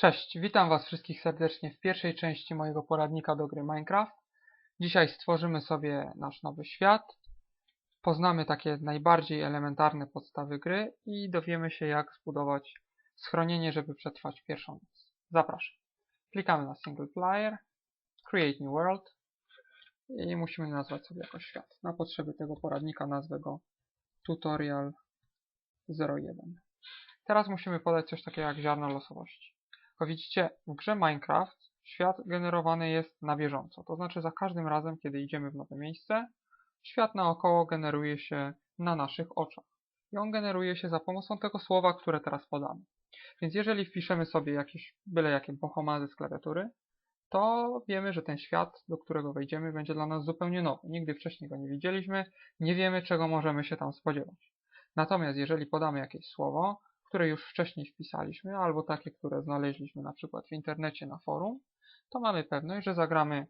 Cześć, witam Was wszystkich serdecznie w pierwszej części mojego poradnika do gry Minecraft. Dzisiaj stworzymy sobie nasz nowy świat, poznamy takie najbardziej elementarne podstawy gry i dowiemy się jak zbudować schronienie, żeby przetrwać pierwszą noc. Zapraszam. Klikamy na Single Player, Create New World i musimy nazwać sobie jakoś świat. Na potrzeby tego poradnika nazwę go Tutorial 01. Teraz musimy podać coś takiego jak ziarno losowości. Jak widzicie, w grze Minecraft świat generowany jest na bieżąco. To znaczy za każdym razem, kiedy idziemy w nowe miejsce, świat naokoło generuje się na naszych oczach. I on generuje się za pomocą tego słowa, które teraz podamy. Więc jeżeli wpiszemy sobie jakieś byle jakie bohomazy z klawiatury, to wiemy, że ten świat, do którego wejdziemy, będzie dla nas zupełnie nowy. Nigdy wcześniej go nie widzieliśmy, nie wiemy, czego możemy się tam spodziewać. Natomiast jeżeli podamy jakieś słowo, które już wcześniej wpisaliśmy, albo takie, które znaleźliśmy na przykład w internecie na forum, to mamy pewność, że zagramy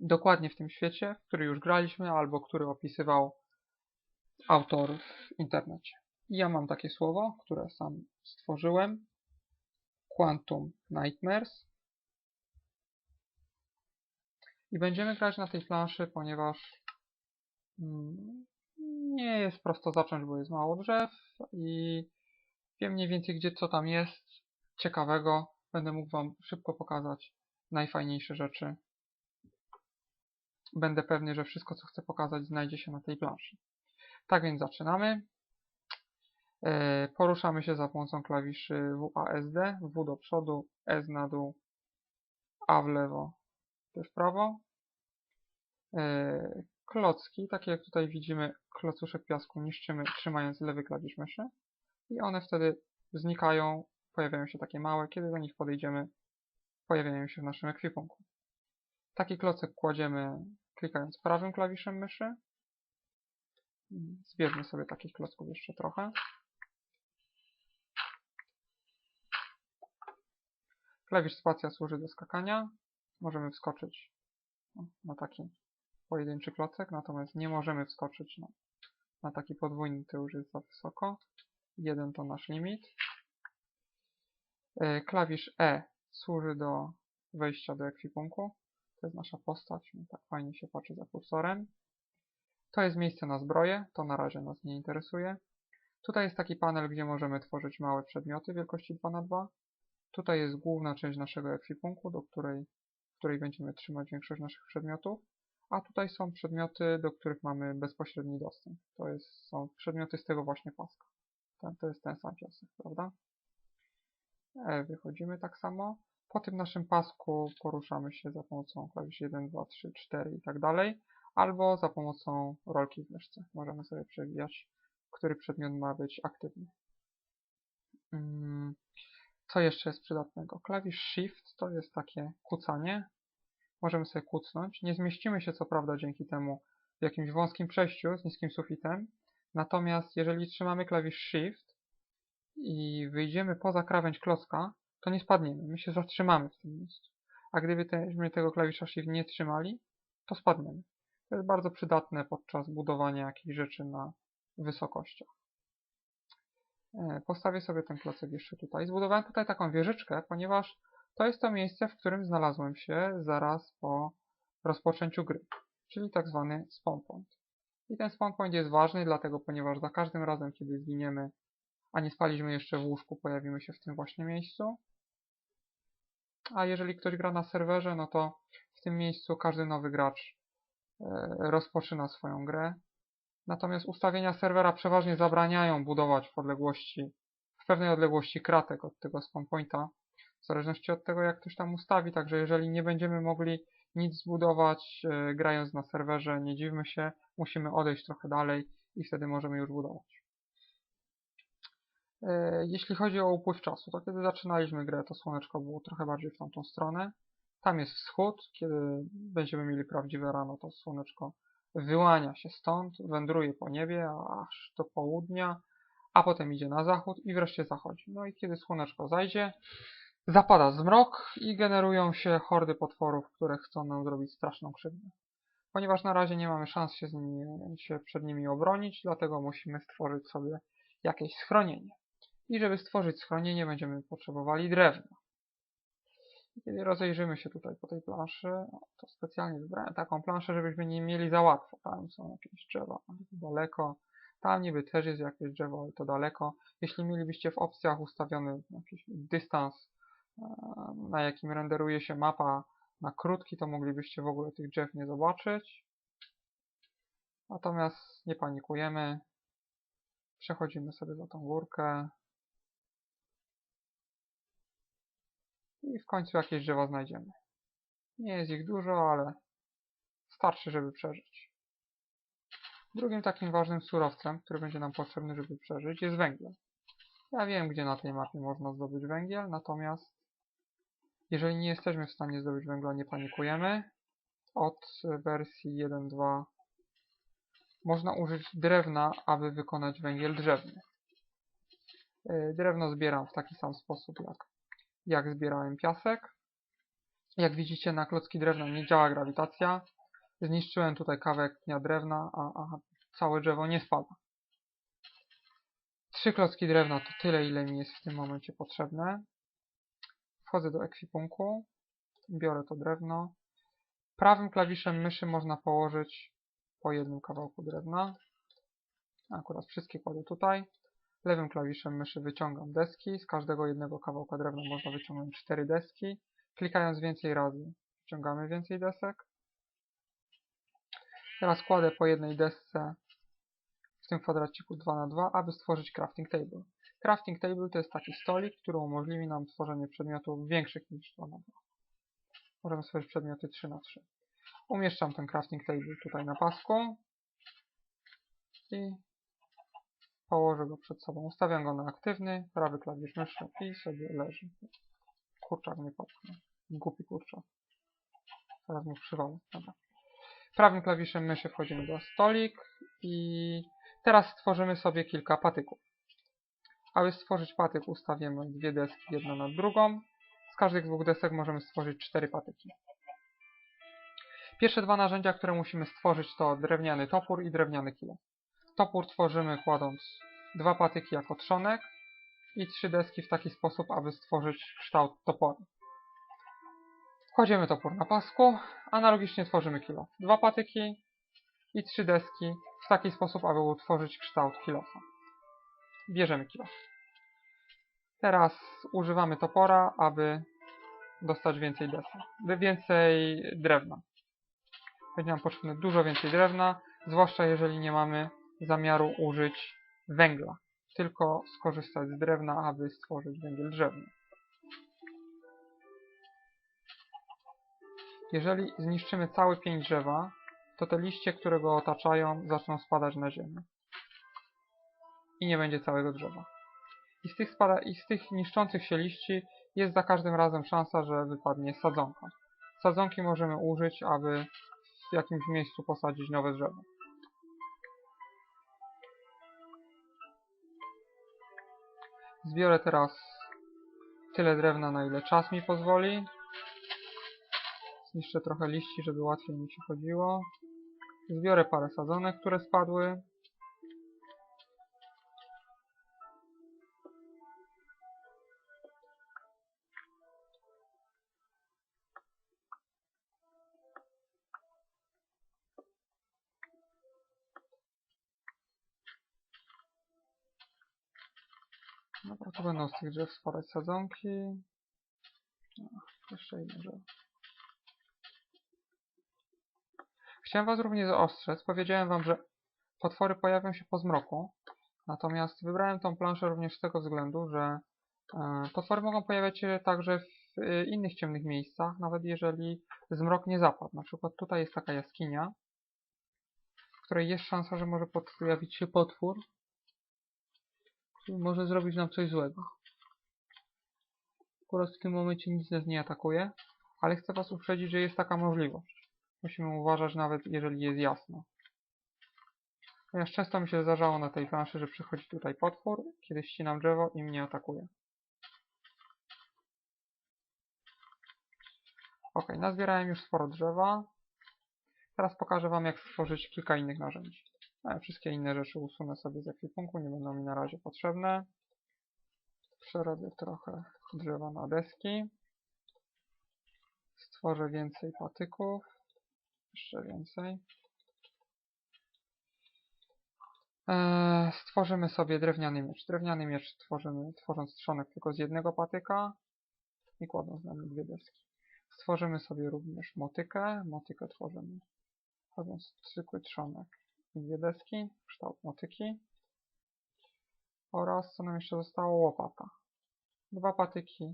dokładnie w tym świecie, który już graliśmy, albo który opisywał autor w internecie. Ja mam takie słowo, które sam stworzyłem. Quantum Nightmares. I będziemy grać na tej planszy, ponieważ mm, nie jest prosto zacząć, bo jest mało drzew i wiem mniej więcej gdzie co tam jest ciekawego. Będę mógł Wam szybko pokazać najfajniejsze rzeczy. Będę pewny, że wszystko co chcę pokazać znajdzie się na tej planszy. Tak więc zaczynamy. E, poruszamy się za pomocą klawiszy WASD, W do przodu, S na dół, A w lewo, T w prawo. E, klocki, takie jak tutaj widzimy, klocuszek piasku niszczymy trzymając lewy klawisz myszy i one wtedy znikają, pojawiają się takie małe, kiedy do nich podejdziemy, pojawiają się w naszym ekwipunku. Taki klocek kładziemy klikając prawym klawiszem myszy. Zbierzmy sobie takich klocków jeszcze trochę. Klawisz spacja służy do skakania. Możemy wskoczyć na taki pojedynczy klocek, natomiast nie możemy wskoczyć na, na taki podwójny, to już jest za wysoko. 1 to nasz limit. E, klawisz E służy do wejścia do ekwipunku. To jest nasza postać, tak fajnie się patrzy za kursorem. To jest miejsce na zbroję, to na razie nas nie interesuje. Tutaj jest taki panel, gdzie możemy tworzyć małe przedmioty wielkości 2x2. Tutaj jest główna część naszego ekwipunku, do której, w której będziemy trzymać większość naszych przedmiotów. A tutaj są przedmioty, do których mamy bezpośredni dostęp. To jest, są przedmioty z tego właśnie paska. To jest ten sam piasek, prawda? E, wychodzimy tak samo. Po tym naszym pasku poruszamy się za pomocą klawiszy 1, 2, 3, 4 i tak dalej, albo za pomocą rolki w myszce. Możemy sobie przewijać, który przedmiot ma być aktywny. Mm, co jeszcze jest przydatnego? Klawisz Shift to jest takie kucanie. Możemy sobie kucnąć. Nie zmieścimy się co prawda dzięki temu w jakimś wąskim przejściu z niskim sufitem, Natomiast jeżeli trzymamy klawisz Shift i wyjdziemy poza krawędź klocka, to nie spadniemy. My się zatrzymamy w tym miejscu. A gdybyśmy tego klawisza Shift nie trzymali, to spadniemy. To jest bardzo przydatne podczas budowania jakichś rzeczy na wysokościach. E, postawię sobie ten klocek jeszcze tutaj. Zbudowałem tutaj taką wieżyczkę, ponieważ to jest to miejsce, w którym znalazłem się zaraz po rozpoczęciu gry, czyli tak zwany spawn point. I ten spawn point jest ważny, dlatego ponieważ za każdym razem, kiedy zginiemy, a nie spaliśmy jeszcze w łóżku, pojawimy się w tym właśnie miejscu. A jeżeli ktoś gra na serwerze, no to w tym miejscu każdy nowy gracz e, rozpoczyna swoją grę. Natomiast ustawienia serwera przeważnie zabraniają budować w odległości, w pewnej odległości kratek od tego spawn pointa, w zależności od tego, jak ktoś tam ustawi. Także jeżeli nie będziemy mogli nic zbudować e, grając na serwerze, nie dziwmy się, musimy odejść trochę dalej i wtedy możemy już budować. E, jeśli chodzi o upływ czasu, to kiedy zaczynaliśmy grę, to słoneczko było trochę bardziej w tamtą stronę. Tam jest wschód, kiedy będziemy mieli prawdziwe rano, to słoneczko wyłania się stąd, wędruje po niebie aż do południa, a potem idzie na zachód i wreszcie zachodzi. No i kiedy słoneczko zajdzie, Zapada zmrok i generują się hordy potworów, które chcą nam zrobić straszną krzywdę. Ponieważ na razie nie mamy szans się, nimi, się przed nimi obronić, dlatego musimy stworzyć sobie jakieś schronienie. I żeby stworzyć schronienie będziemy potrzebowali drewna. Kiedy rozejrzymy się tutaj po tej planszy, o, to specjalnie wybrałem taką planszę, żebyśmy nie mieli za łatwo. Tam są jakieś drzewa daleko. Tam niby też jest jakieś drzewo, ale to daleko. Jeśli mielibyście w opcjach ustawiony jakiś dystans, na jakim renderuje się mapa na krótki, to moglibyście w ogóle tych drzew nie zobaczyć. Natomiast nie panikujemy. Przechodzimy sobie za tą górkę. I w końcu jakieś drzewa znajdziemy. Nie jest ich dużo, ale starczy, żeby przeżyć. Drugim takim ważnym surowcem, który będzie nam potrzebny, żeby przeżyć, jest węgiel. Ja wiem, gdzie na tej mapie można zdobyć węgiel, natomiast jeżeli nie jesteśmy w stanie zdobyć węgla, nie panikujemy. Od wersji 1.2 można użyć drewna, aby wykonać węgiel drzewny. Yy, Drewno zbieram w taki sam sposób, jak, jak zbierałem piasek. Jak widzicie, na klocki drewna nie działa grawitacja. Zniszczyłem tutaj kawałek dnia drewna, a, a całe drzewo nie spada. Trzy klocki drewna to tyle, ile mi jest w tym momencie potrzebne. Wchodzę do ekwipunku, biorę to drewno. Prawym klawiszem myszy można położyć po jednym kawałku drewna. Akurat wszystkie kładę tutaj. Lewym klawiszem myszy wyciągam deski. Z każdego jednego kawałka drewna można wyciągnąć cztery deski. Klikając więcej razy wyciągamy więcej desek. Teraz kładę po jednej desce w tym kwadraciku 2 na 2 aby stworzyć crafting table. Crafting table to jest taki stolik, który umożliwi nam tworzenie przedmiotów większych niż 2 na 2. Możemy stworzyć przedmioty 3 na 3. Umieszczam ten crafting table tutaj na pasku i położę go przed sobą. Ustawiam go na aktywny, prawy klawisz myszy i sobie leży. Kurczak mnie popchnął. Głupi kurczak. Teraz mu przywalę. Dobra. Prawym klawiszem myszy wchodzimy do stolik i teraz stworzymy sobie kilka patyków. Aby stworzyć patyk ustawimy dwie deski jedną nad drugą. Z każdych dwóch desek możemy stworzyć cztery patyki. Pierwsze dwa narzędzia, które musimy stworzyć to drewniany topór i drewniany kilo. Topór tworzymy kładąc dwa patyki jako trzonek i trzy deski w taki sposób, aby stworzyć kształt toporu. Kładziemy topór na pasku, analogicznie tworzymy kilo. Dwa patyki i trzy deski w taki sposób, aby utworzyć kształt kilofa. Bierzemy kilo. Teraz używamy topora, aby dostać więcej desek, więcej drewna. Będzie nam potrzebne dużo więcej drewna, zwłaszcza jeżeli nie mamy zamiaru użyć węgla, tylko skorzystać z drewna, aby stworzyć węgiel drzewny. Jeżeli zniszczymy cały pień drzewa, to te liście, które go otaczają, zaczną spadać na ziemię. I nie będzie całego drzewa. I z tych, spada, i z tych niszczących się liści jest za każdym razem szansa, że wypadnie sadzonka. Sadzonki możemy użyć, aby w jakimś miejscu posadzić nowe drzewo. Zbiorę teraz tyle drewna, na ile czas mi pozwoli. Zniszczę trochę liści, żeby łatwiej mi się chodziło. Zbiorę parę sadzonek, które spadły. To będą z tych drzew spadać sadzonki. No, jeszcze jedno drzewo. Chciałem Was również ostrzec. Powiedziałem Wam, że potwory pojawią się po zmroku. Natomiast wybrałem tą planszę również z tego względu, że e, potwory mogą pojawiać się także w e, innych ciemnych miejscach, nawet jeżeli zmrok nie zapadł. Na przykład tutaj jest taka jaskinia, w której jest szansa, że może pojawić się potwór, może zrobić nam coś złego. Akurat w tym momencie nic nas nie atakuje, ale chcę Was uprzedzić, że jest taka możliwość. Musimy uważać nawet jeżeli jest jasno. Ponieważ często mi się zdarzało na tej planszy, że przychodzi tutaj potwór, kiedy ścinam drzewo i mnie atakuje. Ok, nazbierałem już sporo drzewa. Teraz pokażę Wam jak stworzyć kilka innych narzędzi. Ale wszystkie inne rzeczy usunę sobie z ekwipunku, nie będą mi na razie potrzebne. Przerobię trochę drzewa na deski. Stworzę więcej patyków. Jeszcze więcej. Eee, stworzymy sobie drewniany miecz. Drewniany miecz tworzymy, tworząc trzonek tylko z jednego patyka i kładąc na nim dwie deski. Stworzymy sobie również motykę. Motykę tworzymy robiąc zwykły trzonek dwie deski, kształt motyki. Oraz co nam jeszcze zostało? Łopata. Dwa patyki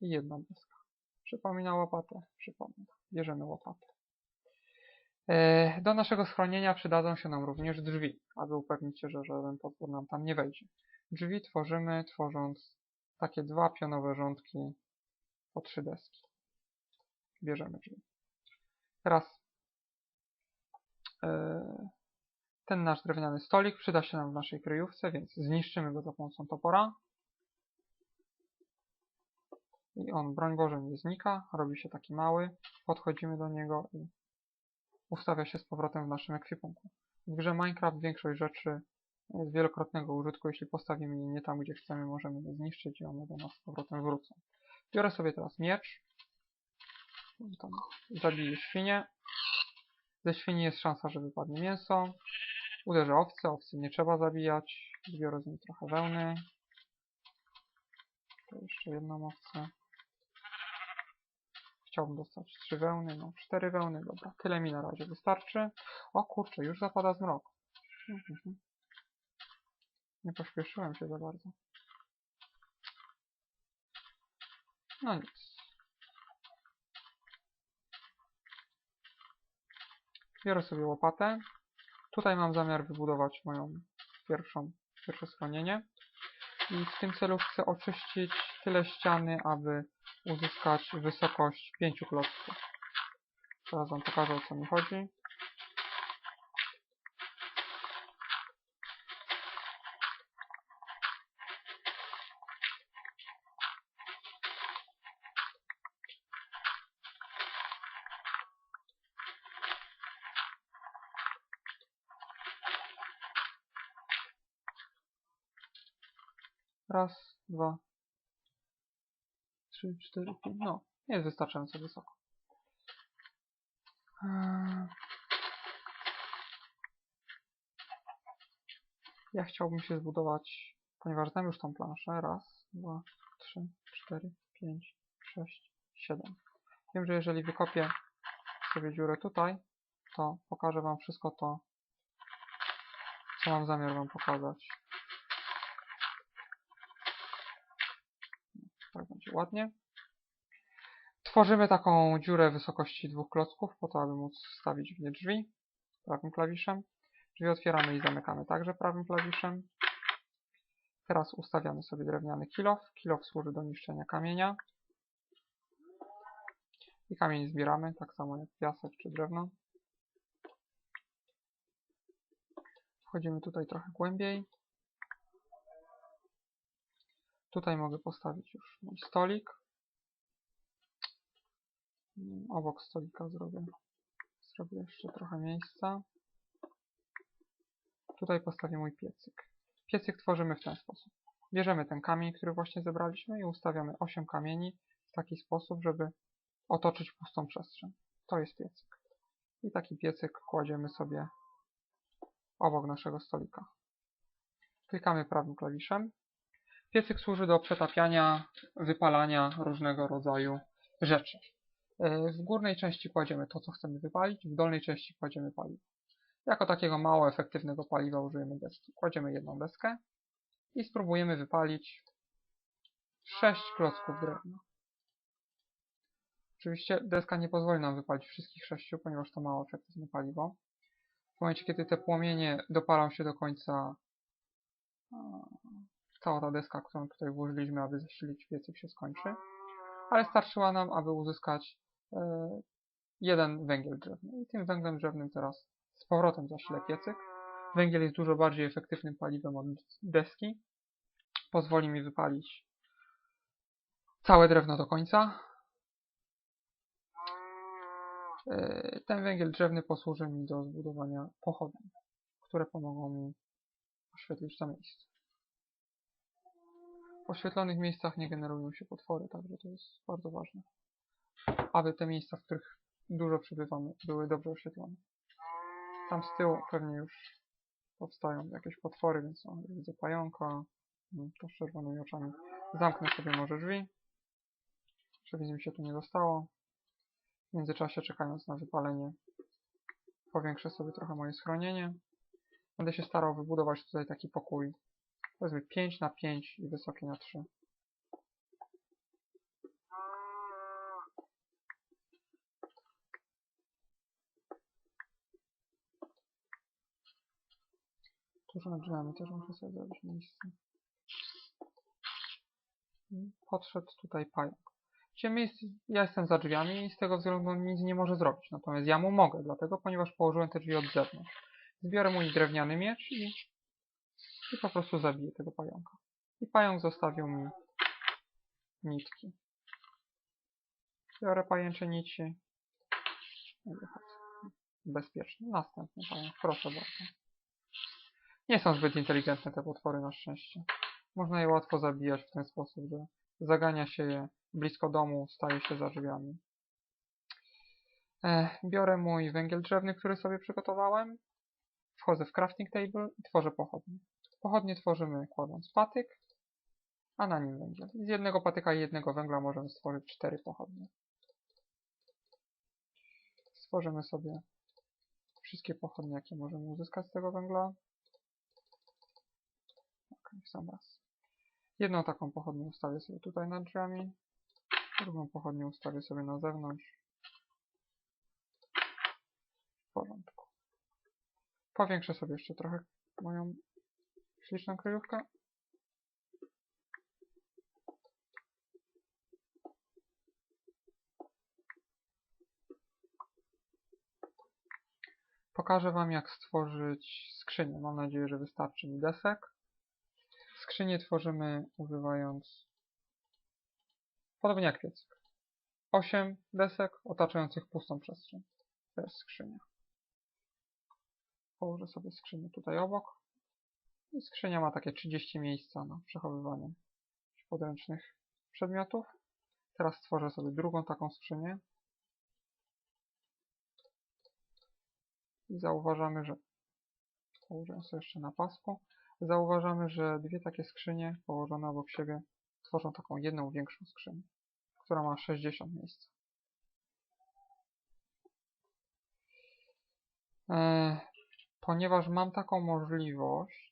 i jedna deska. Przypomina łopatę? Przypomina. Bierzemy łopatę. E, Do naszego schronienia przydadzą się nam również drzwi, aby upewnić się, że żaden potwór nam tam nie wejdzie. Drzwi tworzymy tworząc takie dwa pionowe rządki po trzy deski. Bierzemy drzwi. Teraz e, ten nasz drewniany stolik przyda się nam w naszej kryjówce, więc zniszczymy go za pomocą topora. I on, broń Boże, nie znika, robi się taki mały. Podchodzimy do niego i ustawia się z powrotem w naszym ekwipunku. W grze Minecraft większość rzeczy jest wielokrotnego użytku. Jeśli postawimy je nie tam, gdzie chcemy, możemy je zniszczyć i one do nas z powrotem wrócą. Biorę sobie teraz miecz. Zabiję świnię. Ze świni jest szansa, że wypadnie mięso. Uderzę owce, owcy nie trzeba zabijać. Zbiorę z niej trochę wełny. To jeszcze jedną owcę. Chciałbym dostać trzy wełny, no cztery wełny, dobra. Tyle mi na razie wystarczy. O kurczę, już zapada zmrok. Mhm. Nie pośpieszyłem się za bardzo. No nic. Biorę sobie łopatę. Tutaj mam zamiar wybudować moją pierwszą, pierwsze schronienie. I w tym celu chcę oczyścić tyle ściany, aby uzyskać wysokość 5 klocków. Teraz wam pokażę o co mi chodzi. Raz, dwa, trzy, cztery, pięć. No, jest wystarczająco wysoko. Eee. Ja chciałbym się zbudować, ponieważ znam już tą planszę. Raz, dwa, trzy, cztery, pięć, sześć, siedem. Wiem, że jeżeli wykopię sobie dziurę tutaj, to pokażę wam wszystko to, co mam zamiar wam pokazać. Tak będzie ładnie. Tworzymy taką dziurę wysokości dwóch klocków, po to, aby móc wstawić w nie drzwi prawym klawiszem. Drzwi otwieramy i zamykamy także prawym klawiszem. Teraz ustawiamy sobie drewniany kilof. Kilof służy do niszczenia kamienia. I kamień zbieramy, tak samo jak piasek czy drewno. Wchodzimy tutaj trochę głębiej. Tutaj mogę postawić już mój stolik. Obok stolika zrobię, zrobię jeszcze trochę miejsca. Tutaj postawię mój piecyk. Piecyk tworzymy w ten sposób. Bierzemy ten kamień, który właśnie zebraliśmy i ustawiamy 8 kamieni w taki sposób, żeby otoczyć pustą przestrzeń. To jest piecyk. I taki piecyk kładziemy sobie obok naszego stolika. Klikamy prawym klawiszem. Piecyk służy do przetapiania, wypalania różnego rodzaju rzeczy. W górnej części kładziemy to, co chcemy wypalić, w dolnej części kładziemy paliwo. Jako takiego mało efektywnego paliwa użyjemy deski. Kładziemy jedną deskę i spróbujemy wypalić 6 klocków drewna. Oczywiście deska nie pozwoli nam wypalić wszystkich 6, ponieważ to mało efektywne paliwo. W momencie, kiedy te płomienie dopalą się do końca, cała ta deska, którą tutaj włożyliśmy, aby zasilić piecyk się skończy. Ale starczyła nam, aby uzyskać jeden węgiel drzewny. I tym węglem drzewnym teraz z powrotem zasilę piecyk. Węgiel jest dużo bardziej efektywnym paliwem od deski. Pozwoli mi wypalić całe drewno do końca. Ten węgiel drzewny posłuży mi do zbudowania pochodni, które pomogą mi oświetlić to miejsce. Oświetlonych miejscach nie generują się potwory, także to jest bardzo ważne. aby te miejsca, w których dużo przybywamy, były dobrze oświetlone. Tam z tyłu pewnie już powstają jakieś potwory, więc o, widzę pająka, to z czerwonymi oczami. Zamknę sobie może drzwi, żeby mi się tu nie dostało. W międzyczasie czekając na wypalenie powiększę sobie trochę moje schronienie. Będę się starał wybudować tutaj taki pokój, powiedzmy 5 na 5 i wysoki na 3. Tuż nad drzwiami też muszę sobie zrobić miejsce. Podszedł tutaj pająk. Miejsce, ja jestem za drzwiami i z tego względu nic nie może zrobić. Natomiast ja mu mogę, dlatego ponieważ położyłem te drzwi od zewnątrz. Zbiorę mój drewniany miecz i, i po prostu zabiję tego pająka. I pająk zostawił mi nitki. Biorę pajęcze nici. Bezpiecznie. Następny pająk. Proszę bardzo. Nie są zbyt inteligentne te potwory na szczęście. Można je łatwo zabijać w ten sposób, że zagania się je blisko domu, staje się za drzwiami. Biorę mój węgiel drzewny, który sobie przygotowałem. Wchodzę w crafting table i tworzę pochodnie. Pochodnie tworzymy kładąc patyk, a na nim węgiel. Z jednego patyka i jednego węgla możemy stworzyć cztery pochodnie. Stworzymy sobie wszystkie pochodnie, jakie możemy uzyskać z tego węgla. Ok, w sam raz. Jedną taką pochodnię ustawię sobie tutaj nad drzwiami. Drugą pochodnię ustawię sobie na zewnątrz. W porządku. Powiększę sobie jeszcze trochę moją śliczną kryjówkę. Pokażę Wam jak stworzyć skrzynię. Mam nadzieję, że wystarczy mi desek. Skrzynię tworzymy używając podobnie jak piecyk. 8 desek otaczających pustą przestrzeń. To jest skrzynia. Położę sobie skrzynię tutaj obok. Skrzynia ma takie 30 miejsca na przechowywanie podręcznych przedmiotów. Teraz stworzę sobie drugą taką skrzynię. I zauważamy, że położę sobie jeszcze na pasku. Zauważamy, że dwie takie skrzynie położone obok siebie tworzą taką jedną większą skrzynię, która ma 60 miejsc. Eee, ponieważ mam taką możliwość,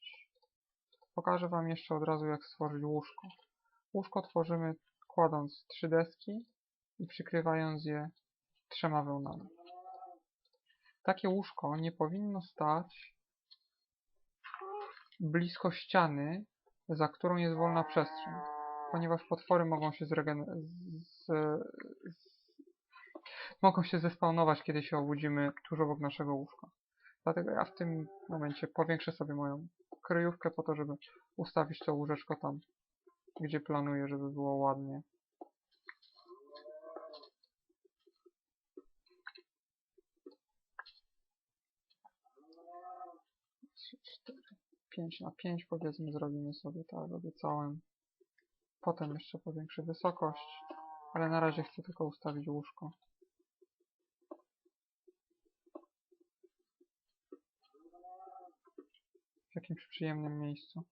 pokażę Wam jeszcze od razu jak stworzyć łóżko. Łóżko tworzymy kładąc trzy deski i przykrywając je trzema wełnami. Takie łóżko nie powinno stać blisko ściany, za którą jest wolna przestrzeń, ponieważ potwory mogą się mogą się zespawnować, kiedy się obudzimy tuż obok naszego łóżka. Dlatego ja w tym momencie powiększę sobie moją kryjówkę po to, żeby ustawić to łóżeczko tam, gdzie planuję, żeby było ładnie. Pięć na pięć powiedzmy zrobimy sobie tak, obiecałem. Potem jeszcze powiększę wysokość, ale na razie chcę tylko ustawić łóżko. Jakimś przyjemnym miejscu.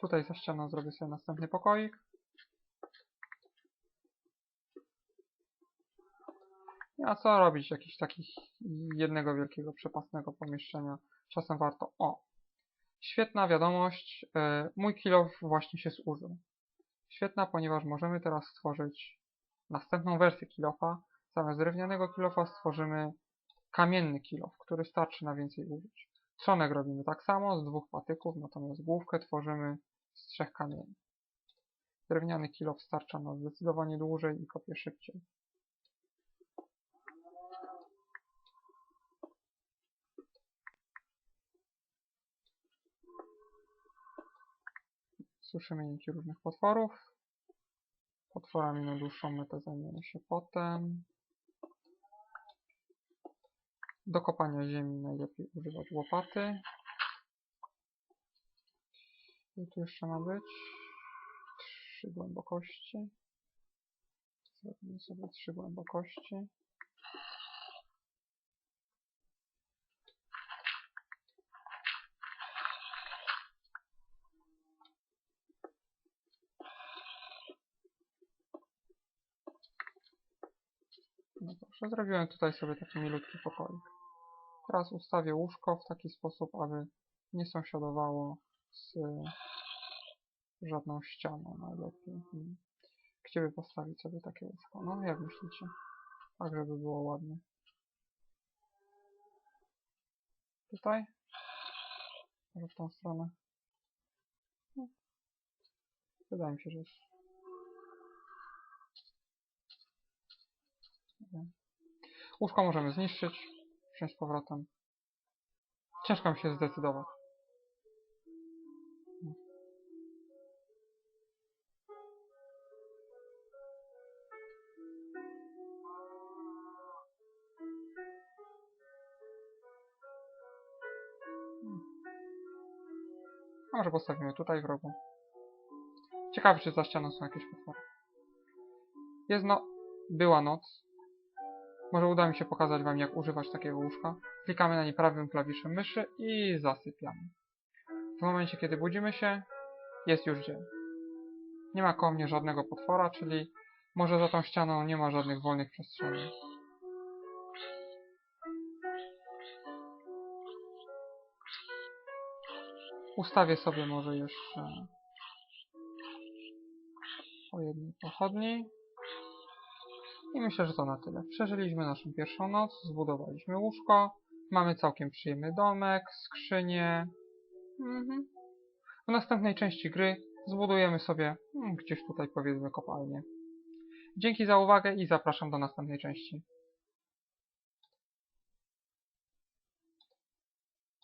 Tutaj za ścianą zrobię sobie następny pokoik. A co robić jakiś takich jednego wielkiego przepasnego pomieszczenia? Czasem warto. O! Świetna wiadomość. Yy, mój kilof właśnie się zużył. Świetna, ponieważ możemy teraz stworzyć następną wersję kilofa. Zamiast drewnianego kilofa stworzymy kamienny kilof, który starczy na więcej użyć. Trzonek robimy tak samo, z dwóch patyków, natomiast główkę tworzymy z trzech kamieni. Drewniany kilof starcza na zdecydowanie dłużej i kopie szybciej. Słyszymy jęki różnych potworów. Potworami na dłuższą metę zajmiemy się potem. Do kopania ziemi najlepiej używać łopaty. Co tu jeszcze ma być? trzy głębokości. Zrobimy sobie trzy głębokości. No proszę, zrobiłem tutaj sobie taki milutki pokoik. Teraz ustawię łóżko w taki sposób, aby nie sąsiadowało z żadną ścianą najlepiej. Gdzie by postawić sobie takie łóżko? No, jak myślicie? Tak, żeby było ładnie. Tutaj? Może w tą stronę? No. Wydaje mi się, że jest... Nie. Łóżko możemy zniszczyć, wziąć z powrotem. Ciężko mi się zdecydować. A może postawimy tutaj w rogu. Ciekawe, czy za ścianą są jakieś potwory. Jest no... Była noc. Może uda mi się pokazać wam, jak używać takiego łóżka. Klikamy na nie prawym klawiszem myszy i zasypiamy. W momencie, kiedy budzimy się, jest już dzień. Nie ma koło mnie żadnego potwora, czyli może za tą ścianą nie ma żadnych wolnych przestrzeni. Ustawię sobie może jeszcze o jednej pochodni. I myślę, że to na tyle. Przeżyliśmy naszą pierwszą noc, zbudowaliśmy łóżko, mamy całkiem przyjemny domek, skrzynię. Mhm. W następnej części gry zbudujemy sobie hmm, gdzieś tutaj powiedzmy kopalnię. Dzięki za uwagę i zapraszam do następnej części.